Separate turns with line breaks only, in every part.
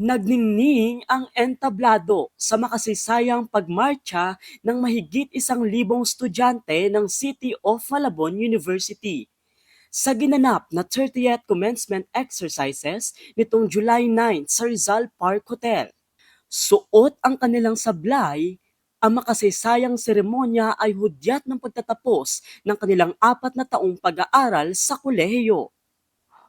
Nagningning ang entablado sa makasaysayang pagmarcha ng mahigit isang libong estudyante ng City of Malabon University. Sa ginanap na 30th commencement exercises nitong July 9 sa Rizal Park Hotel. Suot ang kanilang sablay, ang makasaysayang seremonya ay hudyat ng pagtatapos ng kanilang apat na taong pag-aaral sa kolehiyo.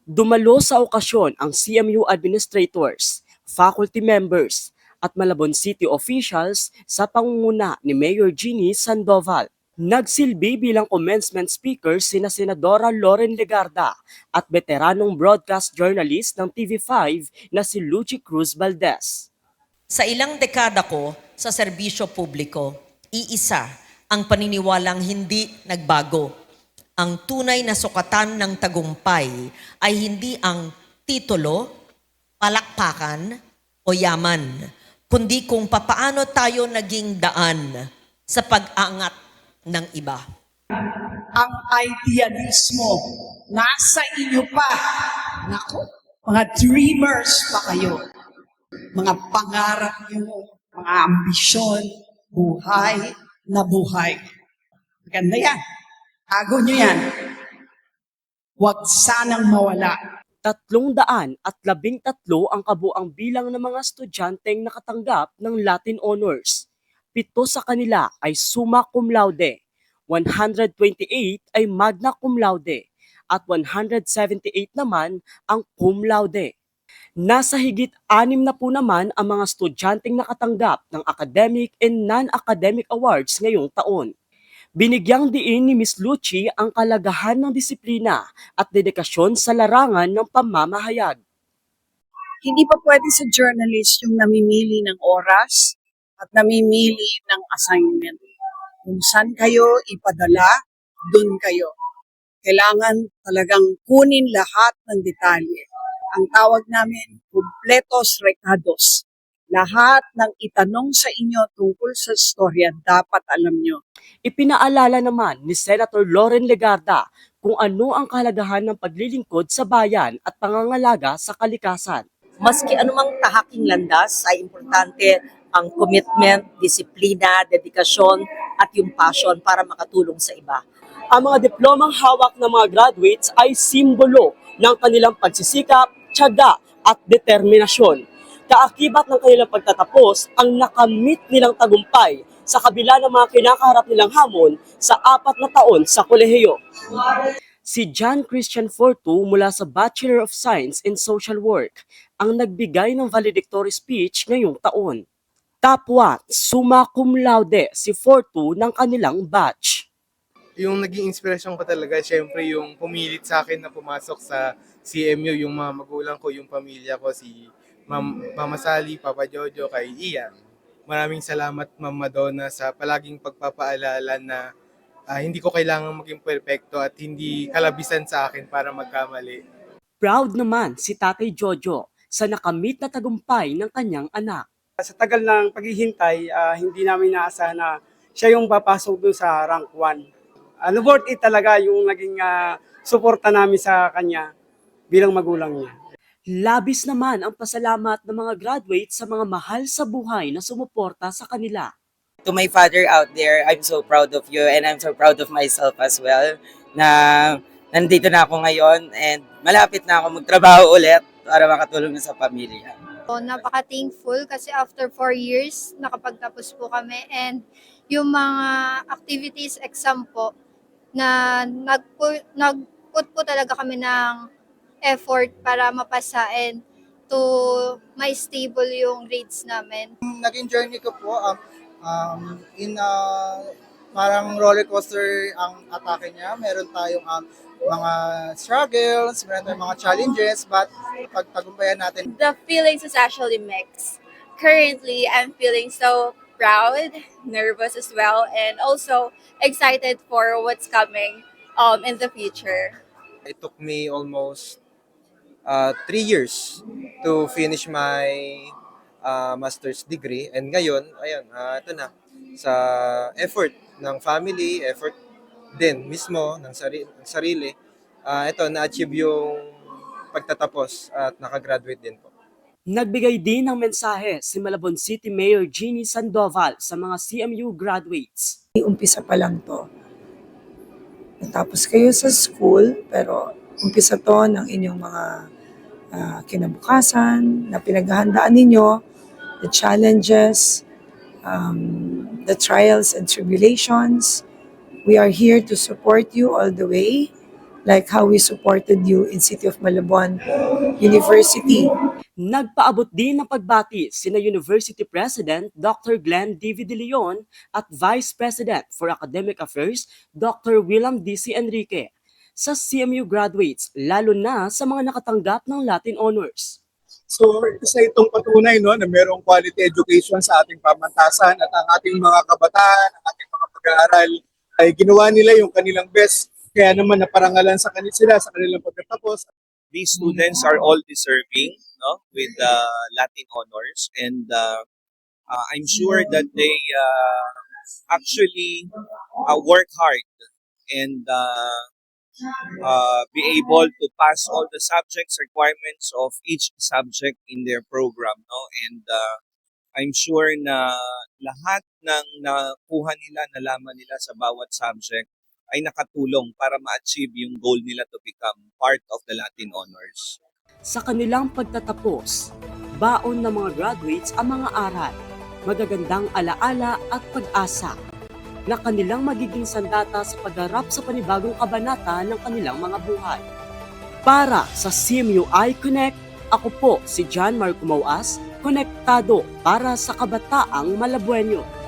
Dumalo sa okasyon ang CMU administrators, faculty members, at Malabon City officials sa pangunguna ni Mayor Jeannie Sandoval. Nagsilbi bilang commencement speaker sina Senadora Lauren Legarda at veteranong broadcast journalist ng TV5 na si Luchi Cruz Valdez.
Sa ilang dekada ko sa serbisyo publiko, iisa ang paniniwalang hindi nagbago. Ang tunay na sukatan ng tagumpay ay hindi ang titulo, palakpakan o yaman, kundi kung papaano tayo naging daan sa pag-angat ng iba.
ang idealismo nasa inyo pa. Naku, mga dreamers pa kayo. Mga pangarap nyo, mga ambisyon, buhay na buhay. Maganda yan. Tago nyo yan. Huwag sanang mawala.
Tatlong daan at labing tatlo ang kabuang bilang ng mga estudyanteng nakatanggap ng Latin Honors. Pito sa kanila ay summa cum laude, 128 ay magna cum laude, at 178 naman ang cum laude. Nasa higit anim na po naman ang mga estudyanteng nakatanggap ng academic and non-academic awards ngayong taon. Binigyang diin ni Miss Lucci ang kalagahan ng disiplina at dedikasyon sa larangan ng pamamahayag.
Hindi pa pwede sa journalist yung namimili ng oras at namimili ng assignment. Kung saan kayo ipadala, dun kayo. Kailangan talagang kunin lahat ng detalye. Ang tawag namin, completos recados. Lahat ng itanong sa inyo tungkol sa storya, dapat alam nyo.
Ipinaalala naman ni Senator Lauren Legarda kung ano ang kahalagahan ng paglilingkod sa bayan at pangangalaga sa kalikasan.
Maski anumang tahaking landas ay importante ang commitment, disiplina, dedikasyon at yung passion para makatulong sa iba.
Ang mga diplomang hawak ng mga graduates ay simbolo ng kanilang pagsisikap, tiyaga at determinasyon. Kaakibat ng kanilang pagtatapos ang nakamit nilang tagumpay sa kabila ng mga kinakaharap nilang hamon sa apat na taon sa kolehiyo. Si John Christian Fortu mula sa Bachelor of Science in Social Work ang nagbigay ng valedictory speech ngayong taon. Tapwa, summa cum laude si Fortu ng kanilang batch.
yung naging inspirasyon ko talaga, syempre yung pumilit sa akin na pumasok sa CMU, yung mga magulang ko, yung pamilya ko, si Ma'am, Mama Sally, Papa Jojo, kay Ian. Maraming salamat Ma'am Madonna sa palaging pagpapaalala na ah, hindi ko kailangan maging perfecto at hindi kalabisan sa akin para magkamali.
Proud naman si Tatay Jojo sa nakamit na tagumpay ng kanyang anak.
Sa tagal ng paghihintay, ah, hindi namin naasahan na siya yung papasok doon sa rank 1. Ano worth it talaga yung naging ah, suporta namin sa kanya bilang magulang niya.
Labis naman ang pasalamat ng mga graduates sa mga mahal sa buhay na sumuporta sa kanila.
to my father out there, I'm so proud of you and I'm so proud of myself as well na nandito na ako ngayon and malapit na ako magtrabaho ulit para makatulong na sa pamilya.
So, napaka-thankful kasi after four years, nakapagtapos po kami. And yung mga activities, exam po, na nag-put, nag-put po talaga kami ng effort para mapasa and to may stable yung grades namin.
naging journey ko po um, um, in uh, parang roller coaster ang atake niya. Meron tayong um, mga struggles, meron tayong mga challenges, but pagtagumpayan natin,
the feelings is actually mixed. Currently, I'm feeling so proud, nervous as well, and also excited for what's coming um, in the future.
It took me almost uh, three years to finish my uh, master's degree. And ngayon, ayun, uh, ito na. Sa effort ng family, effort din mismo ng sarili, ng sarili uh, ito, na-achieve yung pagtatapos at nakagraduate din po.
Nagbigay din ng mensahe si Malabon City Mayor Jeannie Sandoval sa mga CMU graduates.
umpisa pa lang to. Natapos kayo sa school, pero umpisa to ng inyong mga ah, kinabukasan na pinaghahandaan ninyo, the challenges, um, the trials and tribulations. We are here to support you all the way, like how we supported you in City of Malabon University.
Nagpaabot din ng pagbati sina University President Dr. Glenn D. De Leon at Vice President for Academic Affairs Dr. William D.C. Enrique sa CMU graduates, lalo na sa mga nakatanggap ng Latin Honors.
So, isa itong patunay no, na mayroong quality education sa ating pamantasan at ang ating mga kabataan, ang ating mga pag-aaral ay ginawa nila yung kanilang best. Kaya naman naparangalan sa kanila sila sa kanilang pagkatapos.
these students are all deserving no with the Latin honors and uh, uh, I'm sure that they uh, actually uh, work hard and uh, uh, be able to pass all the subjects requirements of each subject in their program no and uh, I'm sure na lahat ng nakuha nila nalaman nila sa bawat subject ay nakatulong para ma-achieve yung goal nila to become part of the Latin honors.
Sa kanilang pagtatapos, baon ng mga graduates ang mga aral, magagandang alaala at pag-asa na kanilang magiging sandata sa pagharap sa panibagong kabanata ng kanilang mga buhay. Para sa CMU iConnect, ako po si John Marco Mauas, konektado para sa kabataang Malabuenyo.